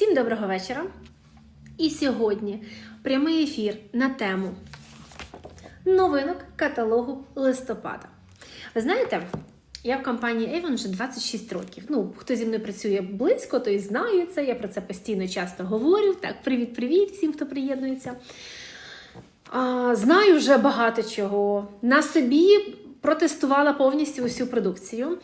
Всім доброго вечора. І сьогодні прямий ефір на тему новинок каталогу листопада. Ви знаєте, я в компанії Avon вже 26 років. Ну, хто зі мною працює близько, той знає це. Я про це постійно часто говорю. Так, привіт-привіт всім, хто приєднується. А, знаю вже багато чого. На собі протестувала повністю усю продукцію.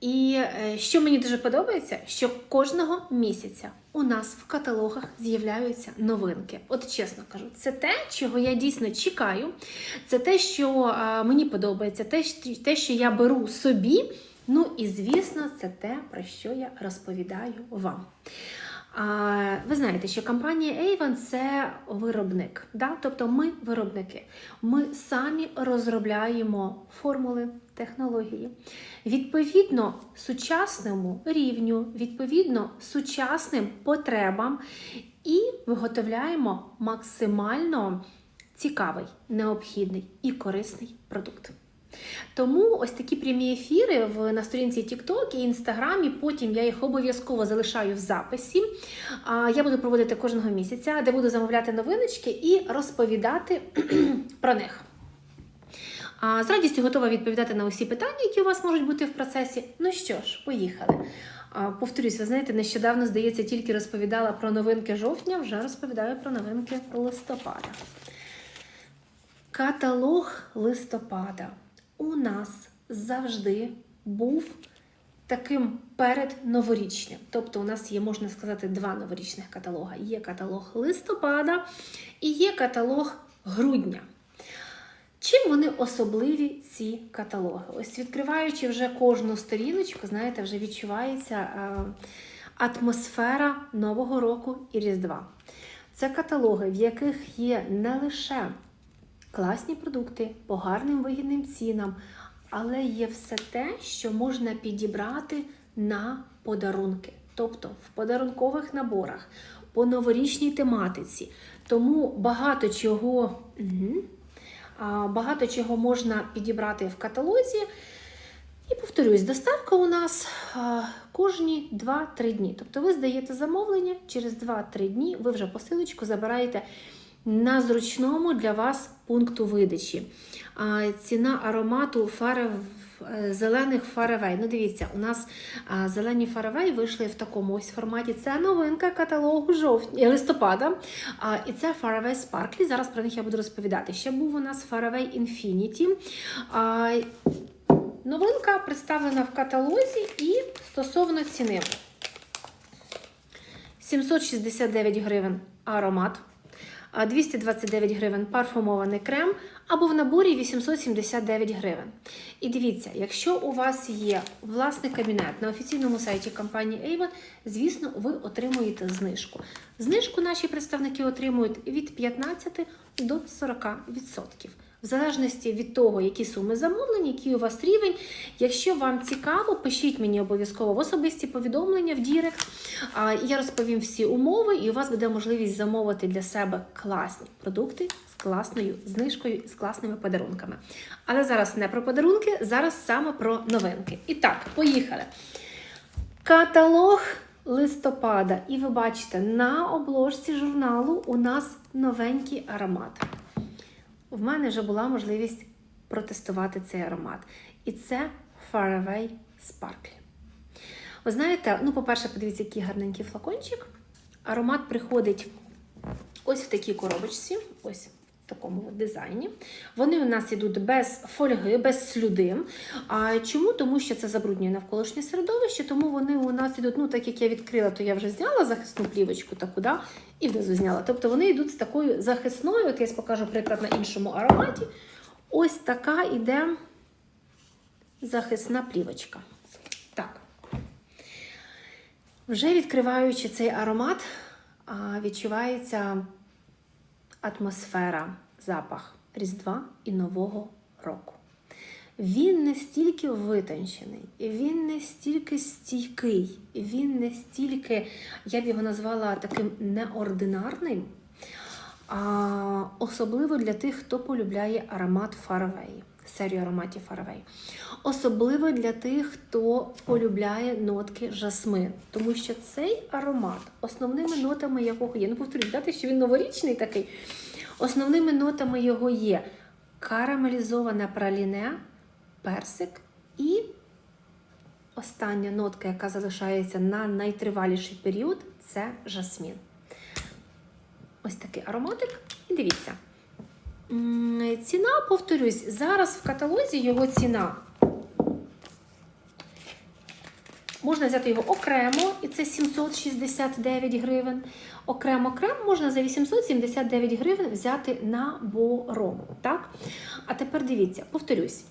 І е, що мені дуже подобається, що кожного місяця у нас в каталогах з'являються новинки. От чесно кажу, це те, чого я дійсно чекаю. Це те, що е, мені подобається, те, що- я беру собі. Ну і звісно, це те, про що я розповідаю вам. Ви знаєте, що компанія Avon – це виробник. Да? Тобто ми виробники. Ми самі розробляємо формули, технології. Відповідно сучасному рівню, відповідно сучасним потребам і виготовляємо максимально цікавий, необхідний і корисний продукт. Тому ось такі прямі ефіри в на сторінці TikTok і Інстаграмі. Потім я їх обов'язково залишаю в записі. А, Я буду проводити кожного місяця, де буду замовляти новиночки і розповідати про них. З радістю готова відповідати на усі питання, які у вас можуть бути в процесі. Ну що ж, поїхали. Повторюсь, ви знаєте, нещодавно, здається, тільки розповідала про новинки жовтня, вже розповідаю про новинки листопада. Каталог листопада у нас завжди був таким передноворічним. Тобто, у нас є, можна сказати, два новорічних каталога: є каталог листопада і є каталог грудня. Чим вони особливі, ці каталоги? Ось відкриваючи вже кожну сторіночку, знаєте, вже відчувається е, атмосфера Нового року і Різдва. Це каталоги, в яких є не лише класні продукти по гарним вигідним цінам, але є все те, що можна підібрати на подарунки, тобто в подарункових наборах, по новорічній тематиці. Тому багато чого, угу, багато чого можна підібрати в каталозі. І повторюсь, доставка у нас кожні 2-3 дні. Тобто ви здаєте замовлення, через 2-3 дні ви вже посилочку забираєте на зручному для вас пункту видачі. Ціна аромату фарев, е, зелених фаревей. Ну, дивіться, у нас зелені фаревей вийшли в такому ось форматі. Це новинка каталогу жовтня, листопада. А, і це Faraway Sparkly. Зараз про них я буду розповідати. Ще був у нас Faraway Infinity. Новинка представлена в каталозі і стосовно ціни. 769 гривень аромат, 229 гривень парфумований крем, або в наборі 879 гривень. І дивіться, якщо у вас є власний кабінет на офіційному сайті компанії Avon, звісно, ви отримуєте знижку. Знижку наші представники отримують від 15 до 40%. В залежності від того, які суми замовлені, який у вас рівень. Якщо вам цікаво, пишіть мені обов'язково в особисті повідомлення в Дірект. Я розповім всі умови, і у вас буде можливість замовити для себе класні продукти з класною знижкою, з класними подарунками. Але зараз не про подарунки, зараз саме про новинки. І так, поїхали. Каталог листопада. І ви бачите, на обложці журналу у нас новенький аромат в мене вже була можливість протестувати цей аромат. І це Faraway Sparkly. Ви знаєте, ну, по-перше, подивіться, який гарненький флакончик. Аромат приходить ось в такій коробочці, ось такому дизайні. Вони у нас йдуть без фольги, без слюди. А чому? Тому що це забруднює навколишнє середовище, тому вони у нас йдуть, ну, так як я відкрила, то я вже зняла захисну плівочку таку, да, і внизу зняла. Тобто вони йдуть з такою захисною, от я покажу приклад на іншому ароматі. Ось така іде захисна плівочка. Так. Вже відкриваючи цей аромат, відчувається атмосфера, запах Різдва і Нового року. Він не стільки витончений, він не стільки стійкий, він не стільки, я б його назвала таким неординарним, а особливо для тих, хто полюбляє аромат фаравеї. Серію ароматів Faraway. Особливо для тих, хто полюбляє нотки жасмин, тому що цей аромат, основними нотами якого є, ну повторюю, дати, що він новорічний такий. Основними нотами його є карамелізоване праліне, персик і остання нотка, яка залишається на найтриваліший період, це жасмін. Ось такий ароматик. І дивіться. Ціна, повторюсь, зараз в каталозі його ціна. Можна взяти його окремо, і це 769 гривень. Окремо окремо можна за 879 гривень взяти набором. Так? А тепер дивіться, повторюсь.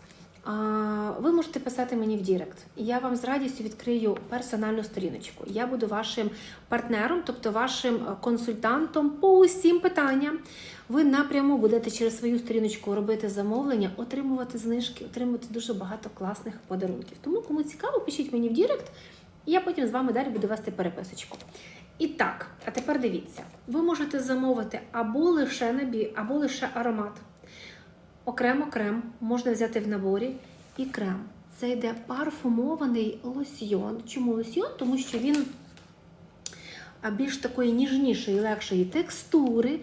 Ви можете писати мені в Дірект. Я вам з радістю відкрию персональну сторіночку. Я буду вашим партнером, тобто вашим е, консультантом по усім питанням. Ви напряму будете через свою сторіночку робити замовлення, отримувати знижки, отримувати дуже багато класних подарунків. Тому, кому цікаво, пишіть мені в Дірект, і я потім з вами далі буду вести переписочку. І так, а тепер дивіться: ви можете замовити або лише набір, або лише аромат. Окремо крем можна взяти в наборі і крем. Це йде парфумований лосьйон. Чому лосьйон? Тому що він більш такої ніжнішої, легшої текстури.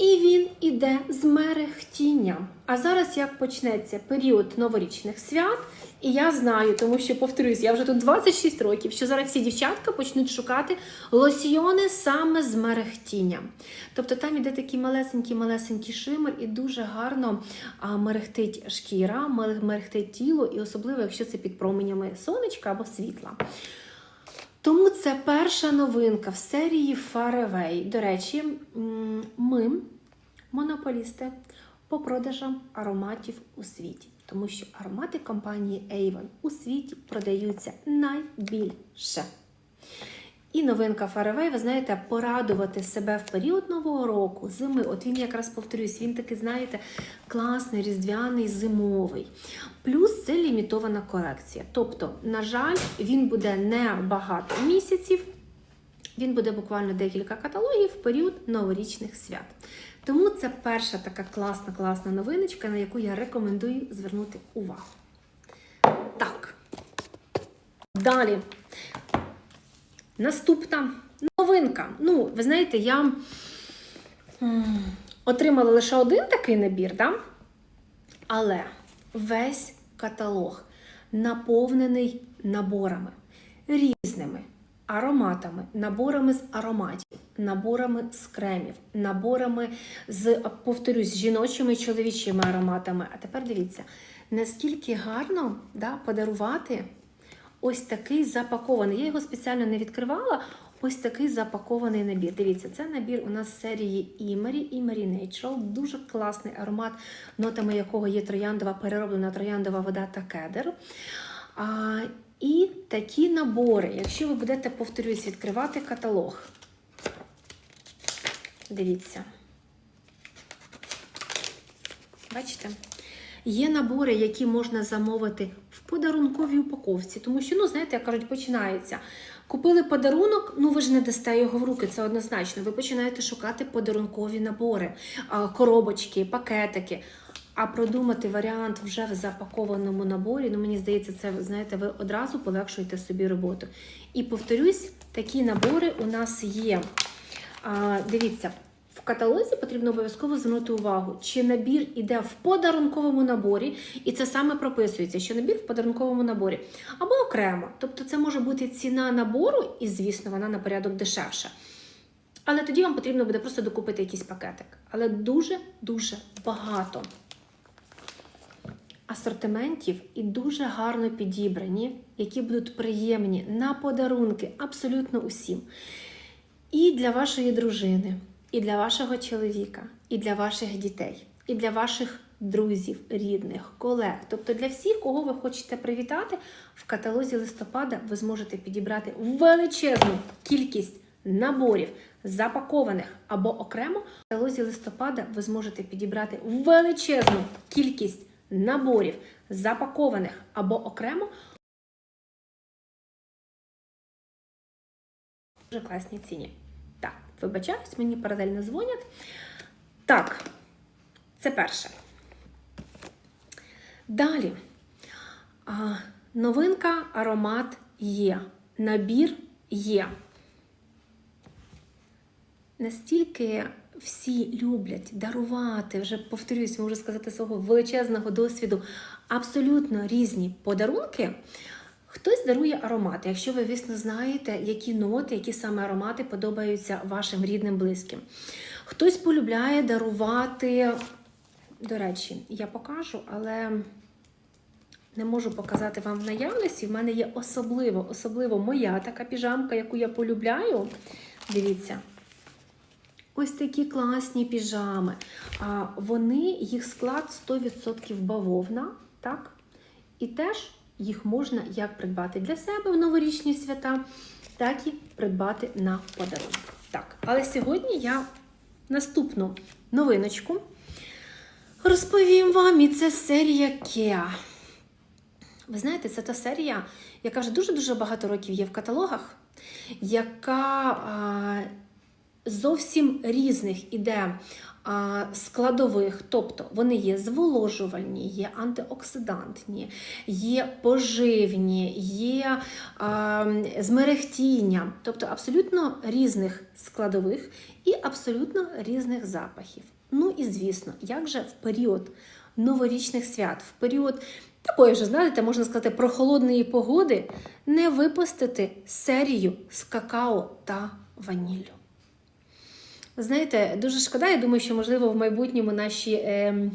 І він іде з мерехтінням. А зараз як почнеться період новорічних свят, і я знаю, тому що повторюсь, я вже тут 26 років, що зараз всі дівчатка почнуть шукати лосьйони саме з мерехтінням. Тобто там іде такий малесенький-малесенький шимер, і дуже гарно мерехтить шкіра, мер- мерехтить тіло, і особливо, якщо це під променями сонечка або світла. Тому це перша новинка в серії Faraway. До речі, ми монополісти по продажам ароматів у світі. Тому що аромати компанії Avon у світі продаються найбільше. І новинка Faraway, ви знаєте, порадувати себе в період нового року, зими. От він якраз повторюсь, він такий, знаєте, класний, різдвяний, зимовий. Плюс це лімітована колекція. Тобто, на жаль, він буде не багато місяців, він буде буквально декілька каталогів в період новорічних свят. Тому це перша така класна, класна новиночка, на яку я рекомендую звернути увагу. Так. Далі. Наступна новинка. Ну, ви знаєте, я отримала лише один такий набір, да? але весь каталог наповнений наборами різними ароматами, наборами з ароматів, наборами з кремів, наборами з, повторюсь, жіночими і чоловічими ароматами. А тепер дивіться, наскільки гарно да, подарувати ось такий запакований. Я його спеціально не відкривала. Ось такий запакований набір. Дивіться, це набір у нас серії Імері, Імері Natural. Дуже класний аромат, нотами якого є трояндова, перероблена трояндова вода та кедр. А, і такі набори, якщо ви будете, повторюсь, відкривати каталог. Дивіться. Бачите? Є набори, які можна замовити подарунковій упаковці, тому що, ну, знаєте, як кажуть, починається. Купили подарунок, ну ви ж не дасте його в руки, це однозначно. Ви починаєте шукати подарункові набори, коробочки, пакетики. А продумати варіант вже в запакованому наборі, ну мені здається, це знаєте, ви одразу полегшуєте собі роботу. І повторюсь, такі набори у нас є. А, дивіться, в каталозі потрібно обов'язково звернути увагу, чи набір іде в подарунковому наборі, і це саме прописується, що набір в подарунковому наборі, або окремо. Тобто це може бути ціна набору, і, звісно, вона на порядок дешевша. Але тоді вам потрібно буде просто докупити якийсь пакетик. Але дуже-дуже багато асортиментів і дуже гарно підібрані, які будуть приємні на подарунки абсолютно усім. І для вашої дружини, і для вашого чоловіка, і для ваших дітей, і для ваших друзів, рідних, колег. Тобто для всіх, кого ви хочете привітати, в каталозі листопада ви зможете підібрати величезну кількість наборів, запакованих або окремо. В каталозі листопада ви зможете підібрати величезну кількість наборів, запакованих або окремо. Дуже класній ціні. Вибачаюсь, мені паралельно дзвонять. Так, це перше. Далі. А, новинка, аромат є. Набір є. Настільки всі люблять дарувати, вже повторюсь, можу сказати свого величезного досвіду, абсолютно різні подарунки. Хтось дарує аромати, якщо ви, звісно, знаєте, які ноти, які саме аромати подобаються вашим рідним близьким. Хтось полюбляє дарувати, до речі, я покажу, але не можу показати вам в наявності. В мене є особливо, особливо моя така піжамка, яку я полюбляю. Дивіться. Ось такі класні піжами. Вони, їх склад 100% бавовна, так? І теж їх можна як придбати для себе в новорічні свята, так і придбати на подарунок. Так, але сьогодні я наступну новиночку розповім вам, і це серія Kea. Ви знаєте, це та серія, яка вже дуже-дуже багато років є в каталогах, яка а, зовсім різних іде складових, тобто вони є зволожувальні, є антиоксидантні, є поживні, є з мерехтінням, тобто абсолютно різних складових і абсолютно різних запахів. Ну і звісно, як же в період новорічних свят, в період такої вже, знаєте, можна сказати, прохолодної погоди, не випустити серію з какао та ваніллю. Знаєте, дуже шкода, я думаю, що, можливо, в майбутньому наші е,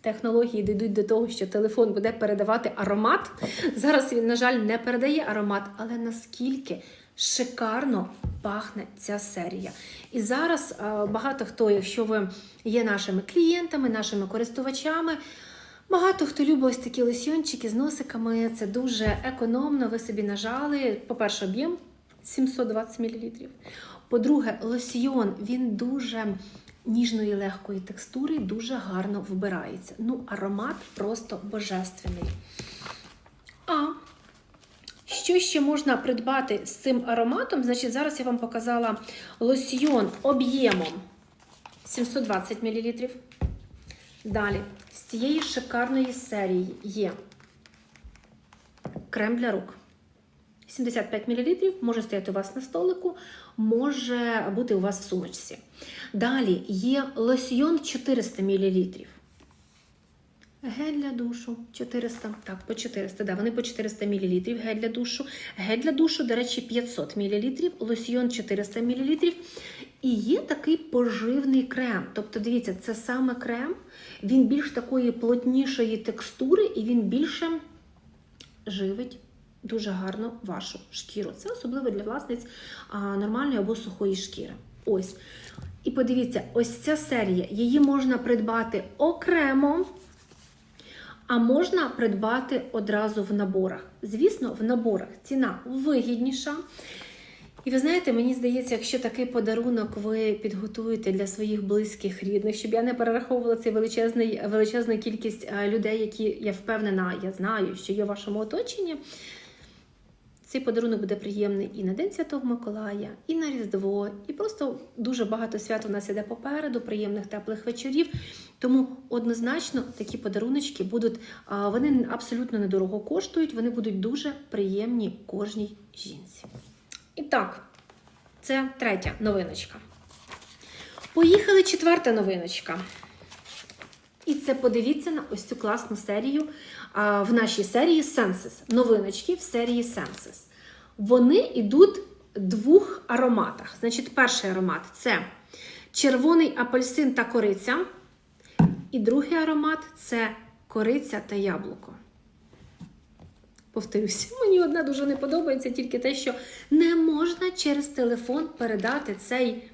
технології дійдуть до того, що телефон буде передавати аромат. Зараз він, на жаль, не передає аромат, але наскільки шикарно пахне ця серія. І зараз е, багато хто, якщо ви є нашими клієнтами, нашими користувачами, Багато хто любить ось такі лосьйончики з носиками. Це дуже економно. Ви собі нажали. По-перше, об'єм 720 мл. По-друге, лосьйон він дуже ніжної, легкої текстури, дуже гарно вбирається. Ну, аромат просто божественний. А що ще можна придбати з цим ароматом? Значить, зараз я вам показала лосьйон об'ємом 720 мл. Далі, з цієї шикарної серії є крем для рук. 75 мл, може стояти у вас на столику, може бути у вас в сумочці. Далі є лосьйон 400 мл. Гель для душу 400, так, по 400, да, вони по 400 мл гель для душу. Гель для душу, до речі, 500 мл, лосьйон 400 мл. І є такий поживний крем. Тобто, дивіться, це саме крем, він більш такої плотнішої текстури і він більше живить дуже гарно вашу шкіру. Це особливо для власниць нормальної або сухої шкіри. Ось. І подивіться, ось ця серія, її можна придбати окремо. А можна придбати одразу в наборах. Звісно, в наборах ціна вигідніша. І ви знаєте, мені здається, якщо такий подарунок ви підготуєте для своїх близьких рідних, щоб я не перераховувала цей величезний, величезну кількість людей, які я впевнена, я знаю, що є в вашому оточенні. Цей подарунок буде приємний і на День Святого Миколая, і на Різдво, і просто дуже багато свят у нас іде попереду, приємних теплих вечорів. Тому однозначно такі подаруночки будуть, вони абсолютно недорого коштують, вони будуть дуже приємні кожній жінці. І так, це третя новиночка. Поїхали четверта новиночка. І це подивіться на ось цю класну серію в нашій серії Senses. Новиночки в серії Senses. Вони йдуть в двох ароматах. Значить, перший аромат це червоний апельсин та кориця. І другий аромат це кориця та яблуко. Повторюсь, мені одна дуже не подобається тільки те, що не можна через телефон передати цей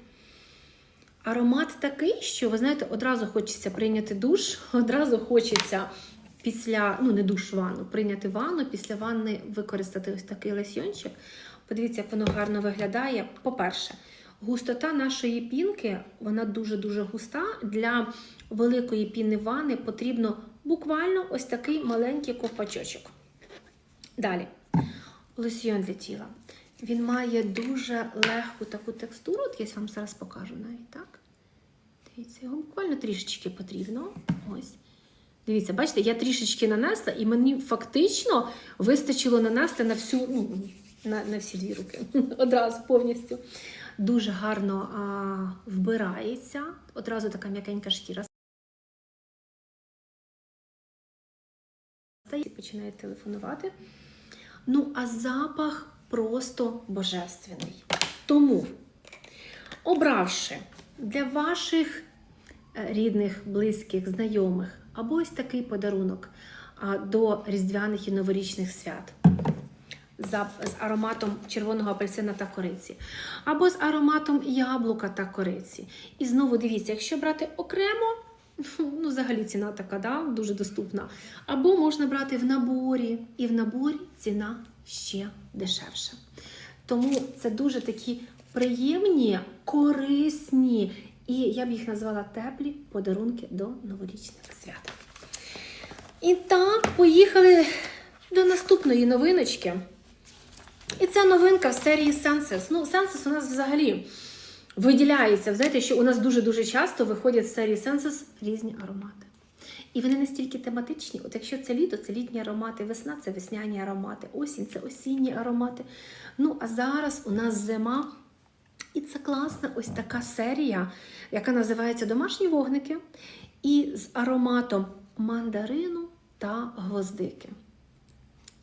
аромат такий, що, ви знаєте, одразу хочеться прийняти душ, одразу хочеться після, ну, не душ ванну, прийняти ванну, після ванни використати ось такий лосьйончик. Подивіться, як воно гарно виглядає. По-перше, густота нашої пінки, вона дуже-дуже густа. Для великої піни ванни потрібно буквально ось такий маленький ковпачочок. Далі, лосьйон для тіла. Він має дуже легку таку текстуру, от я вам зараз покажу навіть так. Дивіться, його буквально трішечки потрібно. Ось. Дивіться, бачите, я трішечки нанесла, і мені фактично вистачило нанести на всю, ну, на, на всі дві руки. Одразу повністю. Дуже гарно а, вбирається. Одразу така м'якенька шкіра. стає, починає телефонувати. Ну, а запах просто божественний. Тому, обравши для ваших рідних, близьких, знайомих або ось такий подарунок до різдвяних і новорічних свят. З ароматом червоного апельсина та кориці, або з ароматом яблука та кориці. І знову дивіться, якщо брати окремо, ну, взагалі ціна така, да, дуже доступна. Або можна брати в наборі, і в наборі ціна ще дешевша. Тому це дуже такі приємні, корисні, і я б їх назвала теплі подарунки до новорічних свят. І так, поїхали до наступної новиночки. І ця новинка в серії Senses. Ну, Senses у нас взагалі виділяється. Знаєте, що у нас дуже-дуже часто виходять з серії Senses різні аромати. І вони настільки тематичні. От якщо це літо, це літні аромати, весна це весняні аромати, осінь це осінні аромати. Ну, а зараз у нас зима. І це класна ось така серія, яка називається Домашні вогники, і з ароматом мандарину та гвоздики.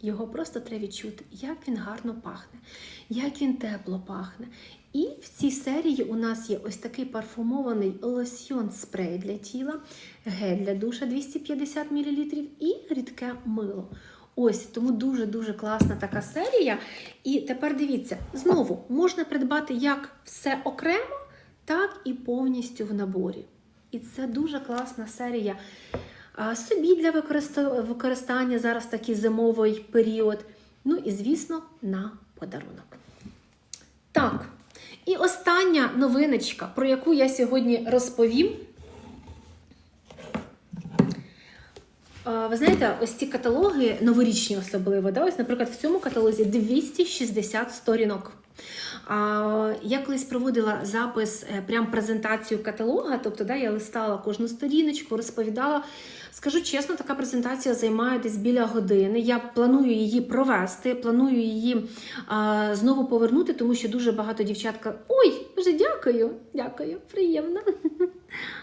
Його просто треба відчути, як він гарно пахне, як він тепло пахне. І в цій серії у нас є ось такий парфумований лосьйон спрей для тіла, гель для душа 250 мл і рідке мило. Ось тому дуже-дуже класна така серія. І тепер дивіться, знову можна придбати як все окремо, так і повністю в наборі. І це дуже класна серія. Собі для використання зараз такий зимовий період. Ну і, звісно, на подарунок. Так, і остання новиночка, про яку я сьогодні розповім. Ви знаєте, ось ці каталоги новорічні особливо. Да? Ось, наприклад, в цьому каталозі 260 сторінок. Я колись проводила запис, е, прям презентацію каталога, тобто да, я листала кожну сторіночку, розповідала. Скажу чесно, така презентація займає десь біля години. Я планую її провести, планую її а, знову повернути, тому що дуже багато дівчатка. Ой, вже дякую, дякую, приємно.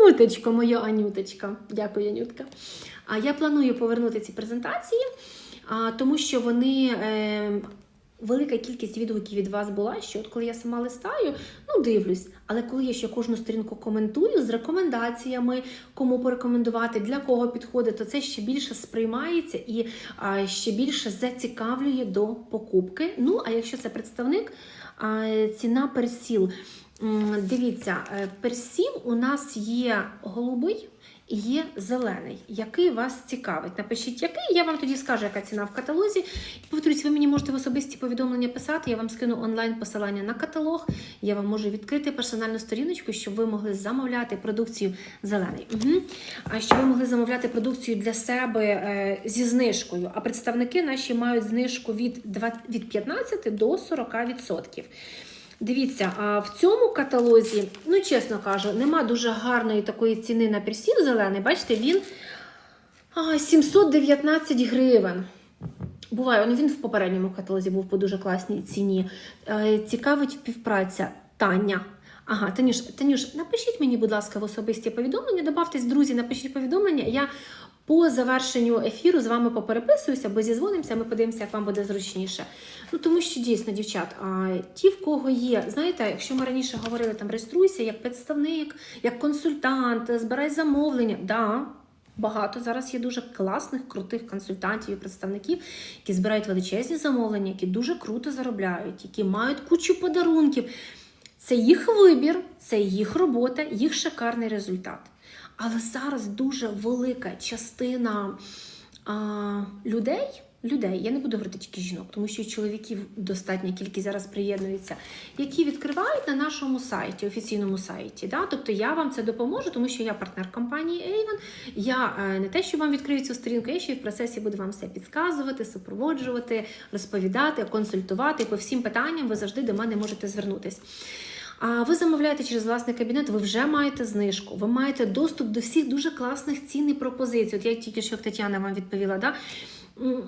Анюточко, моя Анюточка. Дякую, Анютка. А я планую повернути ці презентації, тому що вони. Е, Велика кількість відгуків від вас була, що от коли я сама листаю, ну дивлюсь. Але коли я ще кожну сторінку коментую з рекомендаціями, кому порекомендувати, для кого підходить, то це ще більше сприймається і а, ще більше зацікавлює до покупки. Ну, а якщо це представник, а, ціна персіл. Дивіться, е, персіл у нас є голубий і є зелений. Який вас цікавить? Напишіть, який, я вам тоді скажу, яка ціна в каталозі. І повторюсь, ви мені можете в особисті повідомлення писати. Я вам скину онлайн посилання на каталог. Я вам можу відкрити персональну сторіночку, щоб ви могли замовляти продукцію зелений. Угу. А щоб ви могли замовляти продукцію для себе е, зі знижкою. А представники наші мають знижку від 20, від 15 до 40%. Дивіться, в цьому каталозі, ну чесно кажу, нема дуже гарної такої ціни на персів зелений. Бачите, він 719 гривень. Буває, ну, він в попередньому каталозі був по дуже класній ціні. Е, Цікавить співпраця Таня. Ага, Танюш, Танюш, напишіть мені, будь ласка, в особисті повідомлення, добавтесь, друзі, напишіть повідомлення. Я по завершенню ефіру з вами попереписуюся, бо зізвонимося, ми подивимося, як вам буде зручніше. Ну тому що дійсно, дівчат, а ті, в кого є, знаєте, якщо ми раніше говорили там реєструйся як представник, як консультант, збирай замовлення, да. Багато зараз є дуже класних, крутих консультантів і представників, які збирають величезні замовлення, які дуже круто заробляють, які мають кучу подарунків. Це їх вибір, це їх робота, їх шикарний результат. Але зараз дуже велика частина а, людей, людей, я не буду говорити тільки жінок, тому що чоловіків достатня кількість зараз приєднується, які відкривають на нашому сайті, офіційному сайті. Да? Тобто я вам це допоможу, тому що я партнер компанії Avon. Я е, не те, що вам відкрию цю сторінку, я ще й в процесі буду вам все підказувати, супроводжувати, розповідати, консультувати. По всім питанням ви завжди до мене можете звернутись. А ви замовляєте через власний кабінет, ви вже маєте знижку, ви маєте доступ до всіх дуже класних цін і пропозицій. От я тільки що Тетяна вам відповіла, да? У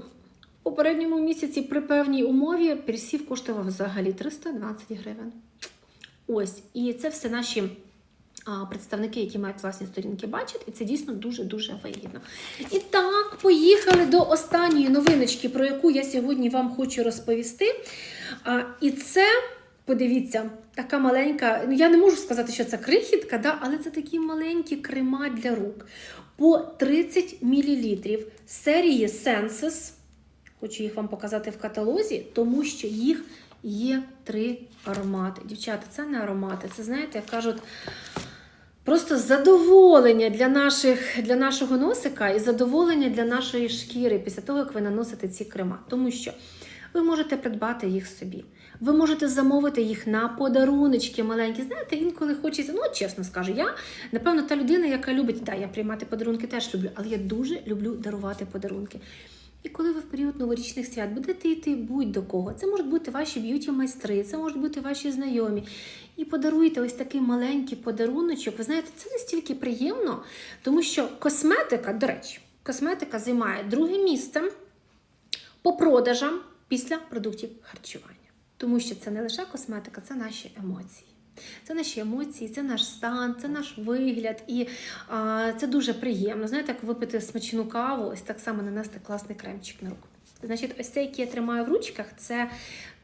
попередньому місяці при певній умові пересів коштував взагалі 320 гривень. Ось, і це все наші представники, які мають власні сторінки, бачать, і це дійсно дуже-дуже вигідно. І так, поїхали до останньої новиночки, про яку я сьогодні вам хочу розповісти. І це, подивіться, така маленька, ну я не можу сказати, що це крихітка, да, але це такі маленькі крема для рук по 30 мл серії Senses. Хочу їх вам показати в каталозі, тому що їх є три аромати. Дівчата, це не аромати, це, знаєте, як кажуть, просто задоволення для, наших, для нашого носика і задоволення для нашої шкіри після того, як ви наносите ці крема. Тому що ви можете придбати їх собі. Ви можете замовити їх на подаруночки маленькі. Знаєте, інколи хочеться, ну чесно скажу, я напевно та людина, яка любить, да, я приймати подарунки теж люблю, але я дуже люблю дарувати подарунки. І коли ви в період новорічних свят будете йти будь-до кого, це можуть бути ваші б'юті-майстри, це можуть бути ваші знайомі. І подаруйте ось такий маленький подаруночок. Ви знаєте, це настільки приємно, тому що косметика, до речі, косметика займає друге місце по продажам після продуктів харчування. Тому що це не лише косметика, це наші емоції. Це наші емоції, це наш стан, це наш вигляд, і а, це дуже приємно. Знаєте, як випити смачну каву, ось так само нанести класний кремчик на руку. Значить, ось цей, який я тримаю в ручках, це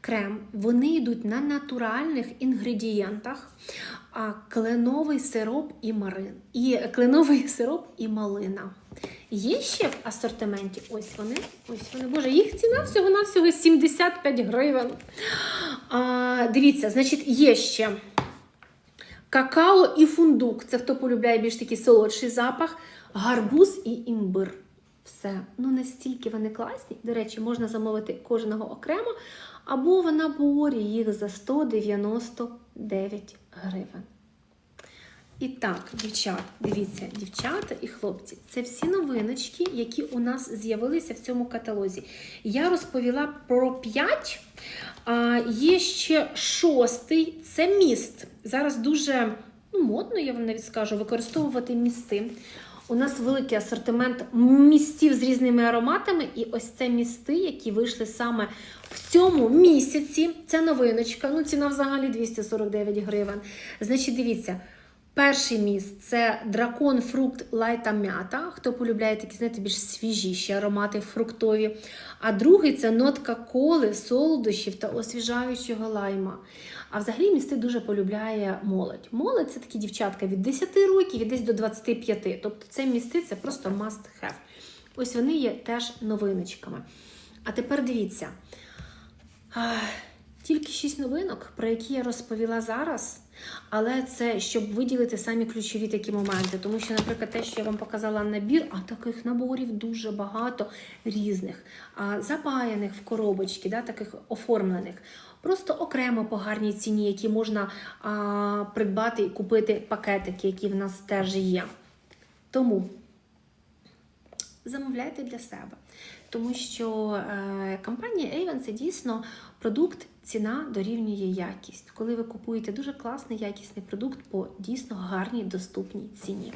крем. Вони йдуть на натуральних інгредієнтах. А кленовий сироп і марин. І кленовий сироп і малина. Є ще в асортименті. Ось вони. Ось вони. Боже, їх ціна всього-навсього 75 гривень. А, дивіться, значить, є ще какао і фундук. Це хто полюбляє більш такий солодший запах, гарбуз і імбир. Все. Ну настільки вони класні. До речі, можна замовити кожного окремо, або в наборі їх за 199 гривень. І так, дівчат, дивіться, дівчата і хлопці, це всі новиночки, які у нас з'явилися в цьому каталозі. Я розповіла про 5, а є ще шостий це міст. Зараз дуже ну, модно, я вам навіть скажу, використовувати місти. У нас великий асортимент містів з різними ароматами, і ось це місти, які вийшли саме в цьому місяці. Це новиночка. Ну, ціна взагалі 249 гривень. Значить, дивіться. Перший міст це дракон, фрукт, лайта м'ята. Хто полюбляє такі, знаєте, більш свіжіші аромати фруктові. А другий це нотка коли, солодощів та освіжаючого лайма. А взагалі місти дуже полюбляє молодь. Молодь це такі дівчатка від 10 років і десь до 25. Тобто це місти це просто must have. Ось вони є теж новиночками. А тепер дивіться. Тільки шість новинок, про які я розповіла зараз. Але це щоб виділити самі ключові такі моменти. Тому що, наприклад, те, що я вам показала набір, а таких наборів дуже багато різних, а, запаяних в коробочки, да, таких оформлених. Просто окремо по гарній ціні, які можна а, придбати і купити пакетики, які в нас теж є. Тому замовляйте для себе. Тому що е, компанія Avon це дійсно продукт, ціна дорівнює якість. Коли ви купуєте дуже класний якісний продукт по дійсно гарній доступній ціні.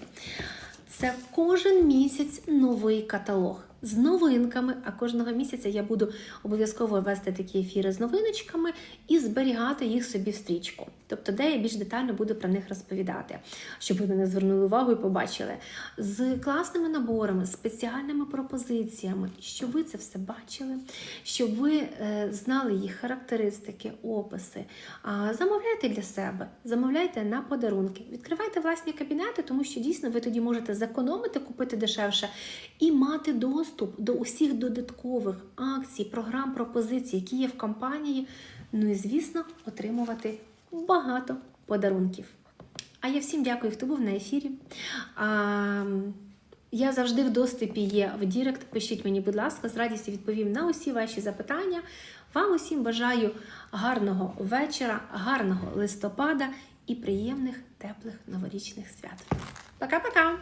Це кожен місяць новий каталог з новинками, а кожного місяця я буду обов'язково вести такі ефіри з новиночками і зберігати їх собі в стрічку. Тобто, де я більш детально буду про них розповідати, щоб ви них звернули увагу і побачили. З класними наборами, спеціальними пропозиціями, щоб ви це все бачили, щоб ви е, знали їх характеристики, описи. А, замовляйте для себе, замовляйте на подарунки, відкривайте власні кабінети, тому що дійсно ви тоді можете зекономити, купити дешевше і мати доступ до усіх додаткових акцій, програм, пропозицій, які є в компанії. Ну і звісно, отримувати багато подарунків. А я всім дякую, хто був на ефірі. А, я завжди в доступі є в Дірект. Пишіть мені, будь ласка, з радістю відповім на усі ваші запитання. Вам усім бажаю гарного вечора, гарного листопада і приємних теплих новорічних свят. Пока-пока!